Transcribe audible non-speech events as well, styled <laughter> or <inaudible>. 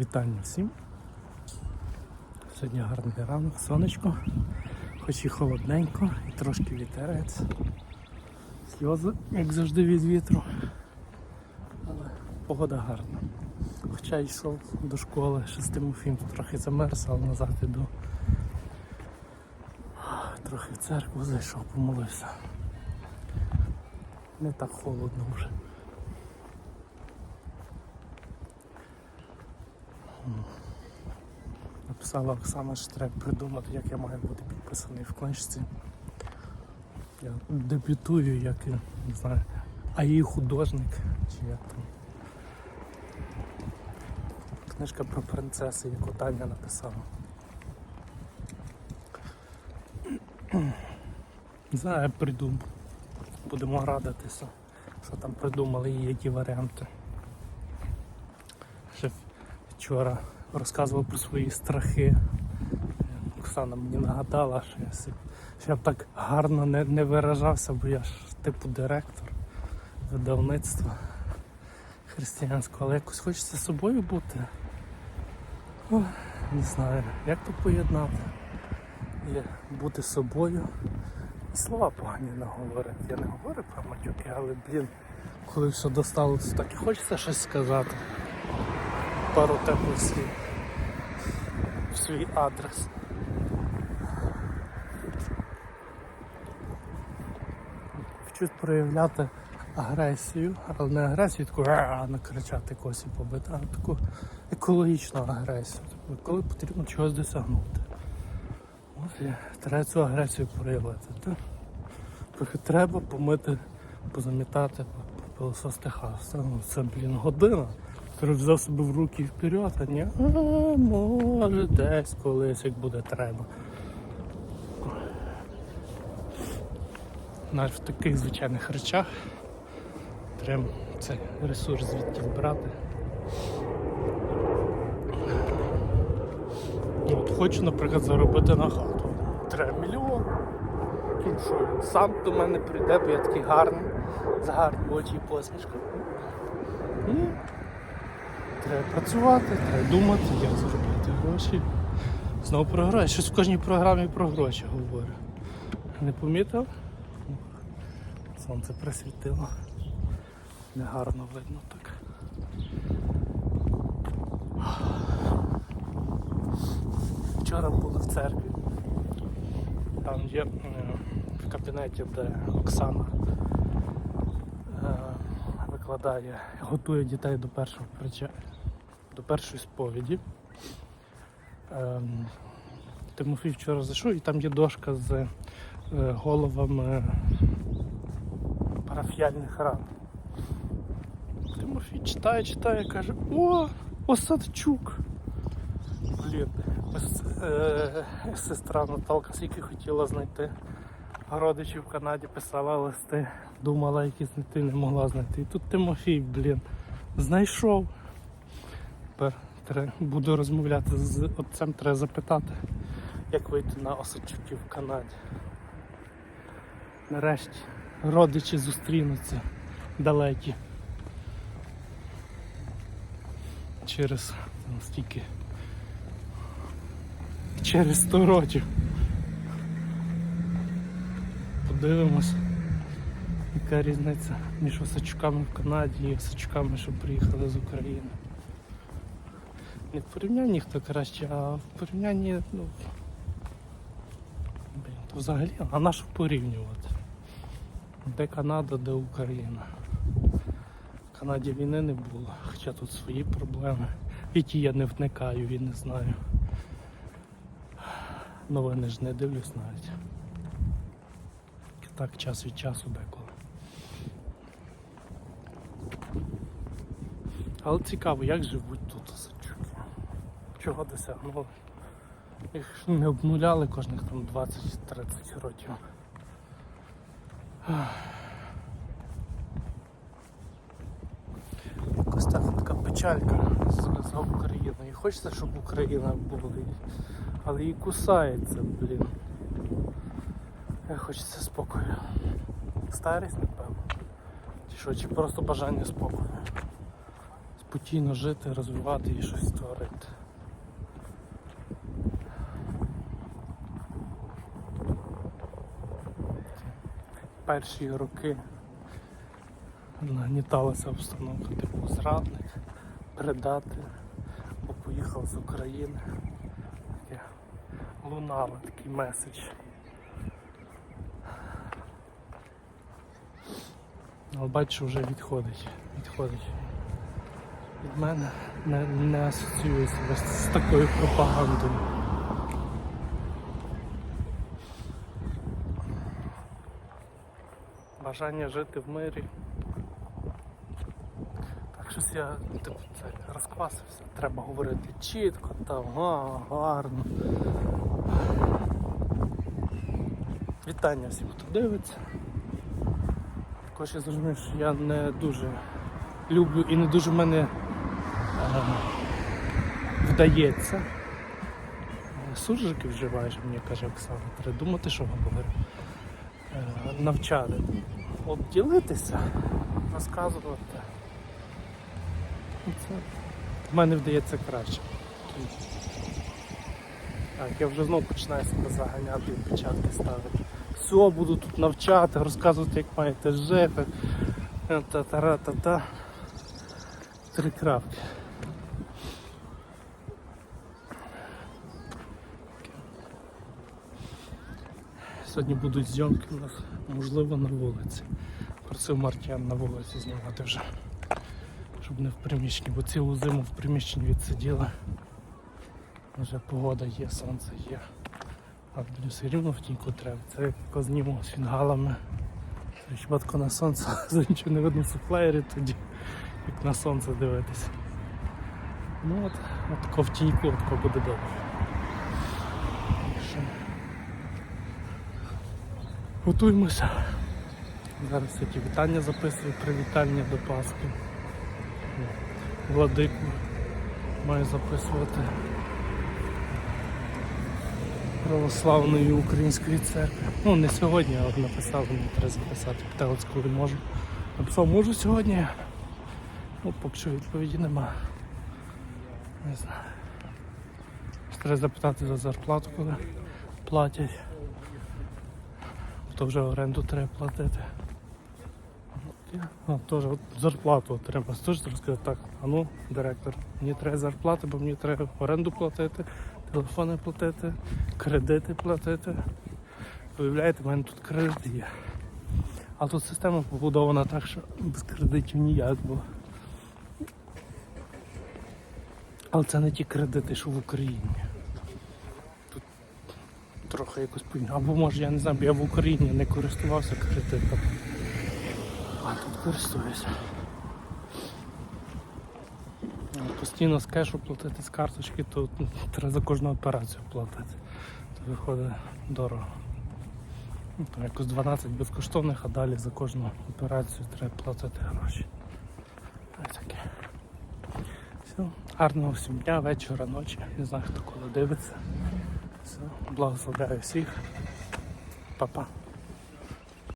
Вітання всім. Сьогодні гарний ранок, сонечко, хоч і холодненько, і трошки вітерець. Сльози, як завжди, від вітру. Але погода гарна. Хоча йшов до школи, ще з трохи замерз, але назад іду. Трохи в церкву зайшов, помолився. Не так холодно вже. Написала Оксана, що треба придумати, як я маю бути підписаний в книжці. Я дебютую як, я не знаю, а її художник, чи як там. Книжка про принцеси, яку Таня написала. Не знаю, придумав. Будемо радитися, що там придумали і які варіанти. Вчора розказував про свої страхи. Оксана мені нагадала, що я, що я б так гарно не, не виражався, бо я ж типу директор видавництва християнського, але якось хочеться собою бути. Ох, не знаю, як то поєднати. І бути собою. І слова погані не говорити. Я не говорю про матюки, але, блін, коли все достало, то так і хочеться щось сказати. Пару теплих слів в свій адрес. Вчуть проявляти агресію, але не агресію таку накричати когось і побити, а таку екологічну агресію. Тобто, коли потрібно чогось досягнути. От треба цю агресію проявити. Та? Трохи треба помити, позамітати, пилосости хас. Ну, це, блін, година. Ти взяв себе в руки вперед, а ні, а, може десь колись, як буде треба. Навіть в таких звичайних речах треба цей ресурс звідти брати. Ну, От хочу, наприклад, заробити на хату. Треба мільйон. Що, сам до мене прийде, бо я такий гарний, з гарні очі і посмішка. Треба працювати, треба думати, як заробити гроші. Знову про гроші. Щось в кожній програмі про гроші говорю. Не помітив? Сонце присвітило. Негарно видно так. Вчора були в церкві. Там є е, в кабінеті, де Оксана викладає, готує дітей до першого до першої сповіді. Ем, Тимофій вчора зайшов і там є дошка з е, головами парафіяльних рад. Тимофій читає, читає, каже, о, Осадчук. Блін, е, сестра Наталка скільки хотіла знайти родичів в Канаді, писала листи, думала, які знайти, не могла знайти. І тут Тимофій, блін, знайшов. Тепер тре- буду розмовляти з отцем, треба запитати, як вийти на Осадчуків в Канаді. Нарешті родичі зустрінуться далекі. Через там. Через 100 років. Подивимось, яка різниця між осачками в Канаді і осачками, що приїхали з України. Не в порівнянні хто краще, а в порівнянні, ну. Блін, то взагалі, а на що порівнювати? Де Канада, де Україна. В Канаді війни не було, хоча тут свої проблеми. В які я не вникаю і не знаю. Новини ж не дивлюсь навіть. Так, час від часу деколи. Але цікаво, як живуть тут осадчуки. Чого досягнули? Їх не обнуляли кожних там 20-30 років. Якось так така печалька за Україну. І хочеться, щоб Україна була, але і кусається, блін. Хочеться спокою. Старість, напевно. Чи що, чи просто бажання спокою. спокійно жити, розвивати і щось створити. Перші роки нагніталася обстановка, типу зрадник, предатель, бо поїхав з України. Таке лунало такий меседж. Але бачу, вже відходить. Відходить. Від мене не, не асоціює себе з, такою пропагандою. Бажання жити в мирі. Так щось я типу, це, розквасився. Треба говорити чітко, там, га, гарно. Вітання всім, хто дивиться. Також я зрозумів, що я не дуже люблю і не дуже в мене е, вдається. Суржики вживаєш, мені каже Оксана. Треба думати, що говорю. Е, навчати. От ділитися, розказувати. В мене вдається краще. Так, я вже знову починаю себе заганяти печатки ставити. Все, буду тут навчати, розказувати, як маєте жити. Та-та-ра-та-та. Три крапки. Сьогодні будуть зйомки у нас, можливо, на вулиці. Просив Мартян на вулиці знімати вже. Щоб не в приміщенні, бо цілу зиму в приміщенні відсиділа. Вже погода є, сонце є. А блін, все рівно в тіньку треба. Це зніму з фінгалами. Хіба на сонце, <laughs> за нічого не видно суфлеєрі тоді, як на сонце дивитися. Ну от, от в тіньку, от тако буде добре. Готуємося. Зараз такі вітання записую, привітання до Пасхи. Владику маю записувати православної української церкви. Ну не сьогодні, а от написав, мені треба записати. Питалось, коли можу. Написав, можу сьогодні. Ну, поки що відповіді нема. Не знаю. Треба запитати за зарплату, коли платять. То вже оренду треба платити. А, теж от зарплату треба. Теж розказати, так, а ну, директор, мені треба зарплати, бо мені треба оренду платити, телефони платити, кредити платити. Виявляєте, в мене тут кредит є. А тут система побудована так, що без кредитів ніяк, бо. Але це не ті кредити, що в Україні. Тут трохи якось по Або може я не знаю, бо я в Україні не користувався кредитом. А тут користуюся. А Постійно з кешу платити з карточки, то <laughs> треба за кожну операцію платити. То виходить дорого. Ну, Там якось 12 безкоштовних, а далі за кожну операцію треба платити гроші. Ось таке. Все. Гарного всім дня, вечора, ночі. Не знаю, хто коли дивиться. Все. Благословляю всіх. Па-па.